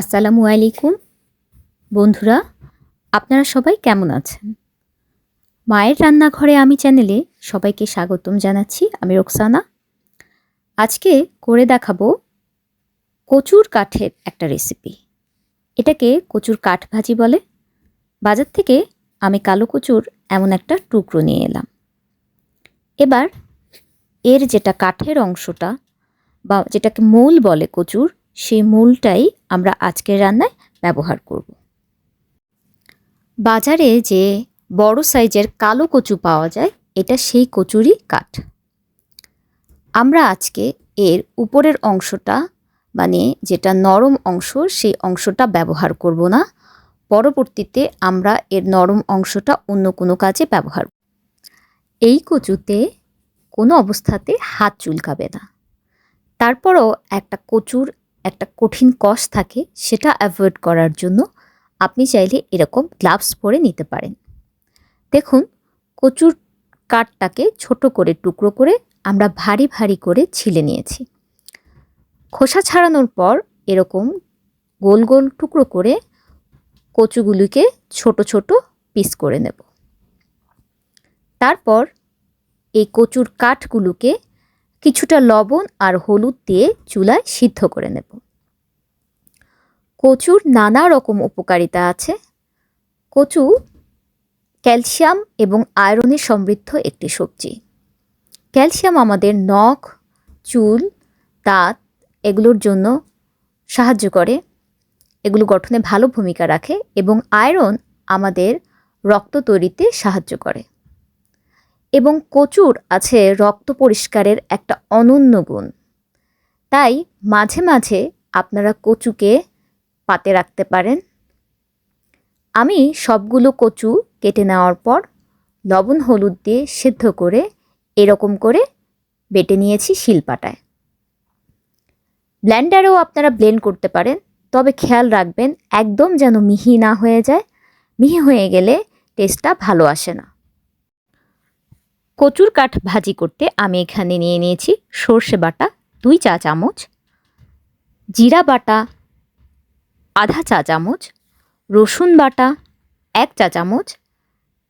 আসসালামু আলাইকুম। বন্ধুরা, আপনারা সবাই কেমন আছেন? মায়ের রান্নাঘরে আমি চ্যানেলে সবাইকে স্বাগতম জানাচ্ছি, আমি রোকসানা। আজকে করে দেখাবো কচুর কাঠের একটা রেসিপি এটাকে কচুর কাঠ ভাজি বলে। বাজার থেকে আমি কালো কচুর এমন একটা টুকরো নিয়ে এলাম। এবার এর যেটা কাঠের অংশটা বা যেটাকে মূল বলে কচুর, সেই মূলটাই আমরা আজকের রান্নায় ব্যবহার করব। বাজারে যে বড় সাইজের কালো কচু পাওয়া যায়, এটা সেই কচুরই কাঠ। আমরা আজকে এর উপরের অংশটা মানে যেটা নরম অংশ, সেই অংশটা ব্যবহার করব না। পরবর্তীতে আমরা এর নরম অংশটা অন্য কোনো কাজে ব্যবহার এই কচুতে কোনো অবস্থাতে হাত চুলকাবে না। তারপরও একটা কচুর একটা কঠিন কষ থাকে, সেটা অ্যাভয়েড করার জন্য আপনি চাইলে এরকম গ্লাভস পরে নিতে পারেন। দেখুন, কচুর কাঠটাকে ছোট করে, টুকরো করে আমরা ভারী ভারী করে ছিলে নিয়েছি। খোসা ছাড়ানোর পর এরকম গোল গোল টুকরো করে কচুগুলিকে ছোট ছোট পিস করে নেব। তারপর এই কচুর কাঠগুলোকে কিছুটা লবণ আর হলুদ দিয়ে চুলায় সিদ্ধ করে নেব। কচুর নানা রকম উপকারিতা আছে। কচু ক্যালসিয়াম এবং আয়রনে সমৃদ্ধ একটি সবজি। ক্যালসিয়াম আমাদের নখ, চুল, দাঁত এগুলোর জন্য সাহায্য করে। এগুলো গঠনে ভালো ভূমিকা রাখে এবং আয়রন আমাদের রক্ত তৈরিতে সাহায্য করে। এবং কচুর আছে রক্ত পরিষ্কারের একটা অনন্য গুণ। তাই মাঝে মাঝে আপনারা কচুকে পাতে রাখতে পারেন। আমি সবগুলো কচু কেটে নেওয়ার পর লবণ হলুদ দিয়ে সেদ্ধ করে এরকম করে বেটে নিয়েছি শিলপাটায়। ব্ল্যান্ডারেও আপনারা ব্লেন্ড করতে পারেন, তবে খেয়াল রাখবেন একদম যেন মিহি না হয়ে যায়। মিহি হয়ে গেলে টেস্টটা ভালো আসে না। কচুর কাঠ ভাজি করতে আমি এখানে নিয়ে নিয়েছি সর্ষে বাটা, দুই চা চামচ, জিরা বাটা, আধা চা চামচ, রসুন বাটা, এক চা চামচ,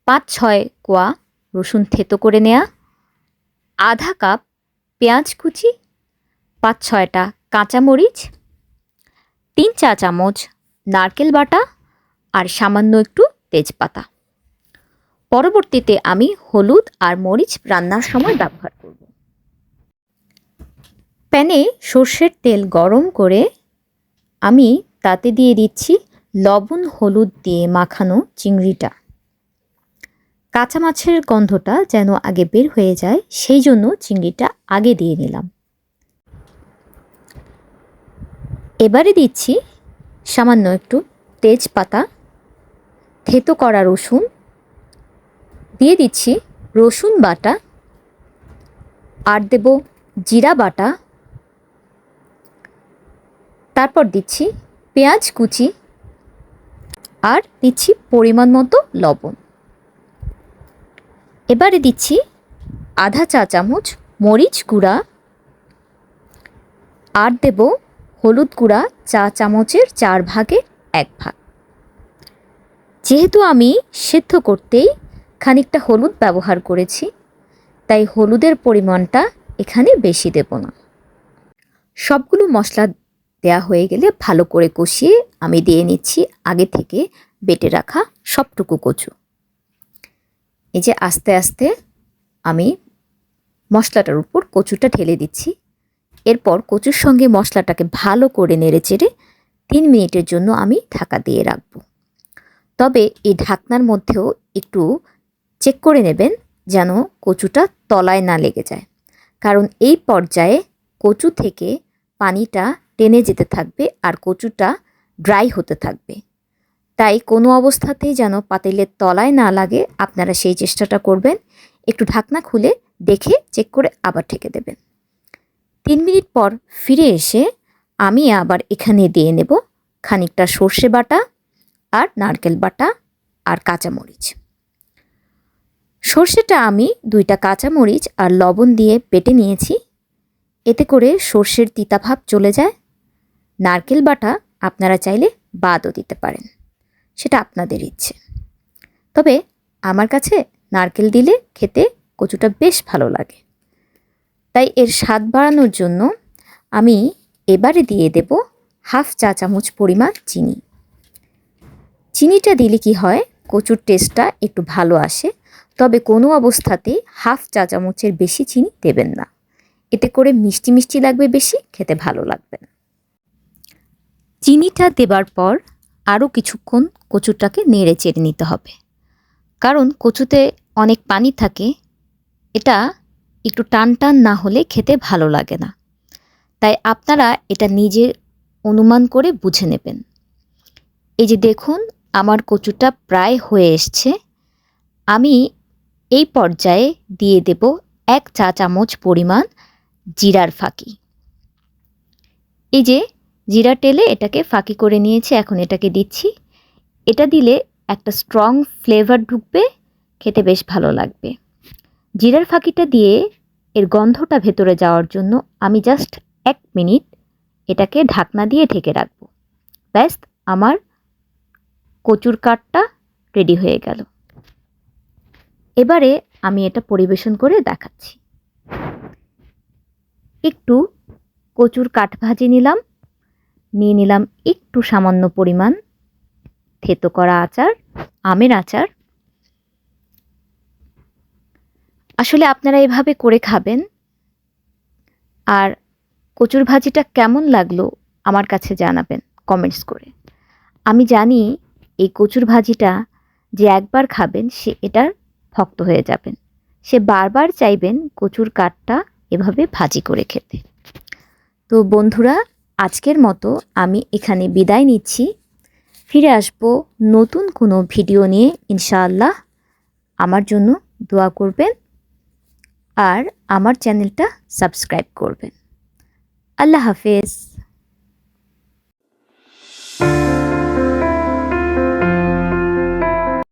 পাঁচ ছয় কোয়া রসুন থেতো করে নেওয়া আধা কাপ পেঁয়াজ কুচি, পাঁচ ছয়টা কাঁচামরিচ তিন চা চামচ নারকেল বাটা আর সামান্য একটু তেজপাতা। পরবর্তীতে আমি হলুদ আর মরিচ রান্নার সময় ব্যবহার করব। প্যানে সর্ষের তেল গরম করে আমি তাতে দিয়ে দিচ্ছি লবণ হলুদ দিয়ে মাখানো চিংড়িটা। কাঁচা মাছের গন্ধটা যেন আগে বের হয়ে যায়, সেই জন্য চিংড়িটা আগে দিয়ে নিলাম। এবারে দিচ্ছি সামান্য একটু তেজপাতা, থেতো করা রসুন দিয়ে দিচ্ছি রসুন বাটা, আর দেব জিরা বাটা। তারপর দিচ্ছি পেঁয়াজ কুচি, আর দিচ্ছি পরিমাণ মতো লবণ। এবারে দিচ্ছি আধা চা চামচ মরিচ গুঁড়া, আর দেব হলুদ গুঁড়া চা চামচের চার ভাগের এক ভাগ। যেহেতু আমি সেদ্ধ করতেই খানিকটা হলুদ ব্যবহার করেছি, তাই হলুদের পরিমাণটা এখানে বেশি দেব না। সবগুলো মশলা দেয়া হয়ে গেলে ভালো করে কষিয়ে আমি দিয়ে নিচ্ছি আগে থেকে বেটে রাখা সবটুকু কচু। এই যে আস্তে আস্তে আমি মশলাটার উপর কচুটা ঢেলে দিচ্ছি। এরপর কচুর সঙ্গে মশলাটাকে ভালো করে নেড়ে চেড়ে তিন মিনিটের জন্য আমি ঢাকা দিয়ে রাখব। তবে এই ঢাকনার মধ্যেও একটু চেক করে নেবেন যেন কচুটা তলায় না লেগে যায়। কারণ এই পর্যায়ে কচু থেকে পানিটা টেনে যেতে থাকবে আর কচুটা ড্রাই হতে থাকবে। তাই কোনো অবস্থাতেই যেন পাতিলের তলায় না লাগে, আপনারা সেই চেষ্টাটা করবেন। একটু ঢাকনা খুলে দেখে চেক করে আবার ঠেকে দেবেন। তিন মিনিট পর ফিরে এসে আমি আবার এখানে দিয়ে নেব খানিকটা সর্ষে বাটা আর নারকেল বাটা আর কাঁচামরিচ। সর্ষেটা আমি দুইটা কাঁচামরিচ আর লবণ দিয়ে পেটে নিয়েছি। এতে করে সর্ষের তিতাভাব চলে যায়। নারকেল বাটা আপনারা চাইলে বাদও দিতে পারেন। সেটা আপনাদের ইচ্ছে। তবে আমার কাছে নারকেল দিলে খেতে কচুটা বেশ ভালো লাগে। তাই এর স্বাদ বাড়ানোর জন্য আমি এবারে দিয়ে দেব হাফ চা চামচ পরিমাণ চিনি। চিনিটা দিলে কি হয়, কচুর টেস্টটা একটু ভালো আসে। তবে কোনো অবস্থাতে হাফ চা চামচের বেশি চিনি দেবেন না। এতে করে মিষ্টি মিষ্টি লাগবে বেশি, খেতে ভালো লাগবে না। চিনিটা দেবার পর আরও কিছুক্ষণ কচুটাকে নেড়ে চেড়ে নিতে হবে। কারণ কচুতে অনেক পানি থাকে, এটা একটু টান টান না হলে খেতে ভালো লাগে না। তাই আপনারা এটা নিজে অনুমান করে বুঝে নেবেন। এই যে দেখুন, আমার কচুটা প্রায় হয়ে এসছে। আমি এই পর্যায়ে দিয়ে দেব এক চা চামচ পরিমাণ জিরার ফাঁকি। এই যে জিরা টেলে এটাকে ফাঁকি করে নিয়েছি, এখন এটাকে দিচ্ছি। এটা দিলে একটা স্ট্রং ফ্লেভার ঢুকবে, খেতে বেশ ভালো লাগবে। জিরার ফাঁকিটা দিয়ে এর গন্ধটা ভেতরে যাওয়ার জন্য আমি জাস্ট এক মিনিট এটাকে ঢাকনা দিয়ে ঢেকে রাখব। ব্যাস, আমার কচুর কাঠটা রেডি হয়ে গেল। এবারে আমি এটা পরিবেশন করে দেখাচ্ছি। একটু কচুর কাঠ ভাজি নিলাম, নিয়ে নিলাম একটু সামান্য পরিমাণ থেতো করা আচার, আমের আচার। আসলে আপনারা এভাবে করে খাবেন। আর কচুর ভাজিটা কেমন লাগল আমার কাছে জানাবেন কমেন্টস করে। আমি জানি এই কচুর ভাজিটা যে একবার খাবেন সে এটার ভক্ত হয়ে যাবেন। সে বারবার চাইবেন কচুর কাঠটা এভাবে ভাজি করে খেতে। তো বন্ধুরা, আজকের মতো আমি এখানে বিদায় নিচ্ছি। ফিরে আসব নতুন কোনো ভিডিও নিয়ে, ইনশাআল্লাহ। আমার জন্য দোয়া করবেন আর আমার চ্যানেলটা সাবস্ক্রাইব করবেন। আল্লাহ হাফেজ।